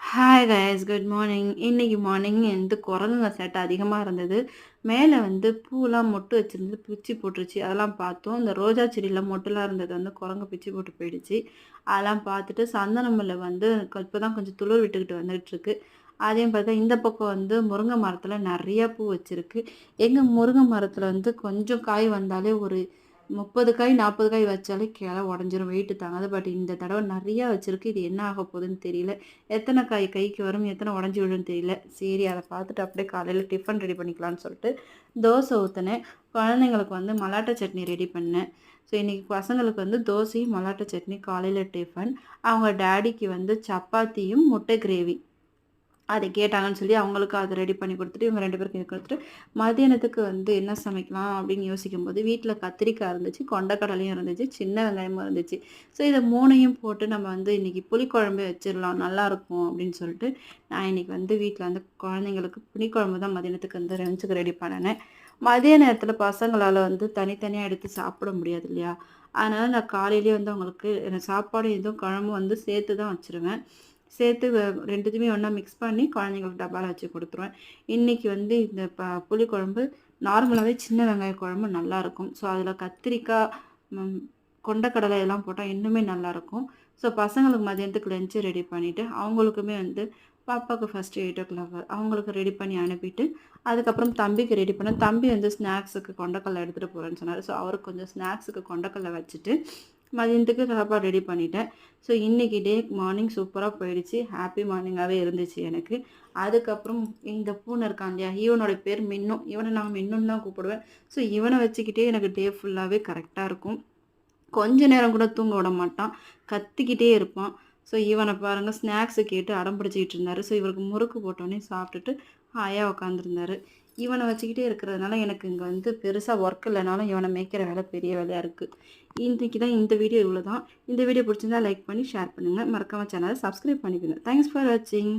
Hi guys good morning இன்னைக்கு morning வந்து குரங்குங்க சேட்டை அதிகமாக இருந்தது. மேலே வந்து பூலாம் மொட்டு வச்சுருந்து பிச்சு போட்டுருச்சு. அதெல்லாம் பார்த்தோம். இந்த ரோஜா செடியில் மொட்டுலாம் இருந்தது வந்து குரங்கு பிச்சு போட்டு போயிடுச்சு. அதெல்லாம் பார்த்துட்டு சந்தனமில் வந்து இப்போ தான் கொஞ்சம் துளிர் விட்டுக்கிட்டு வந்துகிட்டு இருக்கு அதையும் பார்த்தா இந்த பக்கம் வந்து முருங்கை மரத்தில் நிறையா பூ வச்சுருக்கு. எங்கள் முருங்கை மரத்தில் வந்து கொஞ்சம் காய் வந்தாலே ஒரு முப்பது காய் நாற்பது காய் வச்சாலே கிளை உடஞ்சிரும் வெயிட்டு தாங்காது. பட் இந்த தடவை நிறையா வச்சுருக்கு. இது என்ன ஆக போகுதுன்னு தெரியல. எத்தனை காய் கைக்கு வரும் எத்தனை உடஞ்சி விடுன்னு தெரியல. சரி அதை பார்த்துட்டு அப்படியே காலையில் டிஃபன் ரெடி பண்ணிக்கலான்னு சொல்லிட்டு தோசை ஊற்றினேன் குழந்தைங்களுக்கு வந்து மலாட்டை சட்னி ரெடி பண்ணேன். ஸோ இன்றைக்கி பசங்களுக்கு வந்து தோசையும் மலாட்டை சட்னி காலையில் டிஃபன் அவங்க டேடிக்கு வந்து சப்பாத்தியும் முட்டை கிரேவி அதை கேட்டாங்கன்னு சொல்லி அவங்களுக்கு அதை ரெடி பண்ணி கொடுத்துட்டு இவங்க ரெண்டு பேருக்கு கொடுத்துட்டு மதியானத்துக்கு வந்து என்ன சமைக்கலாம் அப்படின்னு யோசிக்கும் போது வீட்டில் கத்திரிக்காய் இருந்துச்சு கொண்டக்கடலையும் இருந்துச்சு சின்ன வெங்காயமும் இருந்துச்சு. ஸோ இதை மூணையும் போட்டு நம்ம வந்து இன்றைக்கி புளிக்குழம்பு வச்சிடலாம் நல்லாயிருக்கும் அப்படின்னு சொல்லிட்டு நான் இன்றைக்கி வந்து வீட்டில் வந்து குழந்தைங்களுக்கு புளிக்குழம்பு தான் மதியானத்துக்கு வந்து ரெஞ்சுக்கு ரெடி பண்ணினேன். மதிய நேரத்தில் பசங்களால் வந்து தனித்தனியாக எடுத்து சாப்பிட முடியாது இல்லையா? அதனால் நான் காலையிலேயே வந்து அவங்களுக்கு சாப்பாடு எதுவும் குழம்பு வந்து சேர்த்து தான் வச்சுருவேன். சேர்த்து ரெண்டுத்தையுமே ஒன்றா மிக்ஸ் பண்ணி குழந்தைங்களுக்கு டப்பாவில் வச்சு கொடுத்துருவேன். இன்றைக்கி வந்து இந்த ப புளிக்குழம்பு நார்மலாகவே சின்ன வெங்காய குழம்பு நல்லாயிருக்கும் ஸோ அதில் கத்திரிக்காய் கொண்டக்கடலை எல்லாம் போட்டால் இன்னுமே நல்லாயிருக்கும் ஸோ பசங்களுக்கு மதியானத்துக்கு லஞ்சு ரெடி பண்ணிவிட்டு அவங்களுக்குமே வந்து பாப்பாவுக்கு ஃபஸ்ட்டு எயிட் ஓ கிளாக் அவங்களுக்கு ரெடி பண்ணி அனுப்பிட்டு அதுக்கப்புறம் தம்பிக்கு ரெடி பண்ண தம்பி வந்து ஸ்நாக்ஸுக்கு கொண்டக்கடலை எடுத்துகிட்டு போகிறேன்னு சொன்னார். ஸோ அவருக்கு கொஞ்சம் ஸ்நாக்ஸுக்கு கொண்டக்கடலை வச்சுட்டு மதியத்துக்கு சாப்பாடு ரெடி பண்ணிட்டேன். ஸோ இன்றைக்கி டே மார்னிங் சூப்பராக போயிடுச்சு. ஹாப்பி மார்னிங்காகவே இருந்துச்சு எனக்கு. அதுக்கப்புறம் இந்த பூனை இருக்கான் இல்லையா? இவனோட பேர் மின்னும் இவனை நான் மின்னும் தான் கூப்பிடுவேன். ஸோ இவனை வச்சுக்கிட்டே எனக்கு டே ஃபுல்லாகவே கரெக்டாக இருக்கும். கொஞ்ச நேரம் கூட தூங்க விட மாட்டான். கத்திக்கிட்டே இருப்பான். ஸோ இவனை பாருங்கள் ஸ்நாக்ஸு கேட்டு அடம் பிடிச்சிக்கிட்டு இருந்தார். ஸோ இவருக்கு முறுக்கு போட்டோன்னே சாப்பிட்டுட்டு ஹாயாக உட்காந்துருந்தாரு இவனை வச்சுக்கிட்டே இருக்கிறதுனால எனக்கு இங்கே வந்து பெருசாக ஒர்க் இல்லைனாலும் இவனை மேய்க்கிற வேலை பெரிய வேலையாக இருக்குது இன்றைக்கி தான் இந்த வீடியோ இவ்வளோ தான் இந்த வீடியோ பிடிச்சிருந்தா லைக் பண்ணி ஷேர் பண்ணுங்கள் மறக்காமல் சேனலை சப்ஸ்கிரைப் பண்ணிக்கோங்க. தேங்க்ஸ் ஃபார் வாட்சிங்